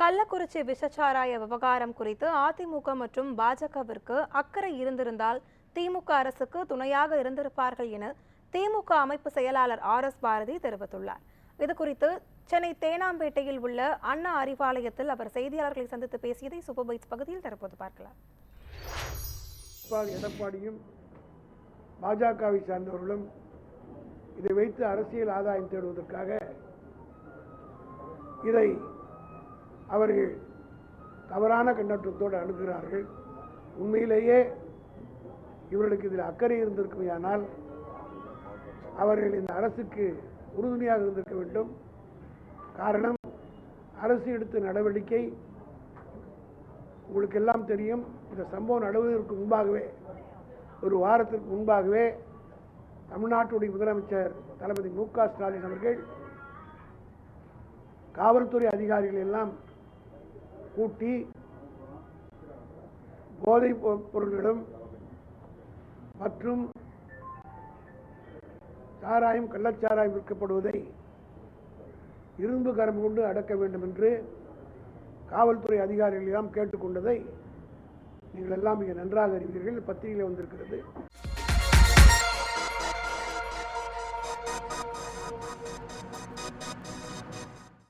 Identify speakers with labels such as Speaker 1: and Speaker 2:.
Speaker 1: கள்ளக்குறிச்சி விஷச்சாராய விவகாரம் குறித்து அதிமுக மற்றும் பாஜகவிற்கு அக்கறை இருந்திருந்தால் திமுக அரசுக்கு துணையாக இருந்திருப்பார்கள் என திமுக அமைப்பு செயலாளர் ஆர் எஸ் பாரதி தெரிவித்துள்ளார். இது குறித்து சென்னை தேனாம்பேட்டையில் உள்ள அண்ணா அறிவாலயத்தில் அவர் செய்தியாளர்களை சந்தித்து பேசியதை சூப்பர் பைட்ஸ் பகுதியில் தற்போது பார்க்கலாம்.
Speaker 2: எடப்பாடியும் பாஜகவை சார்ந்தவர்களும் இதை வைத்து அரசியல் ஆதாயம் தேடுவதற்காக இதை அவர்கள் தவறான கண்ணோட்டத்தோடு அணுகிறார்கள் உண்மையிலேயே இவர்களுக்கு இதில் அக்கறை இருந்திருக்குமையானால் அவர்கள் இந்த அரசுக்கு உறுதுணையாக இருந்திருக்க வேண்டும். காரணம் அரசு எடுத்த நடவடிக்கை உங்களுக்கு எல்லாம் தெரியும். இந்த சம்பவம் நடவதற்கு முன்பாகவே ஒரு வாரத்திற்கு முன்பாகவே தமிழ்நாட்டுடைய முதலமைச்சர் தளபதி மு க ஸ்டாலின் அவர்கள் காவல்துறை அதிகாரிகள் எல்லாம் கூட்டி போதைப் பொ- மற்றும் சாராயம் கள்ளச்சாராயம் விற்கப்படுவதை இரும்பு கரம் கொண்டு அடக்க வேண்டும் என்று காவல்துறை அதிகாரிகளிடம் கேட்டுக்கொண்டதை நீங்கள் எல்லாம் மிக நன்றாக அறிவீர்கள். பத்திரிகையில் வந்திருக்கிறது.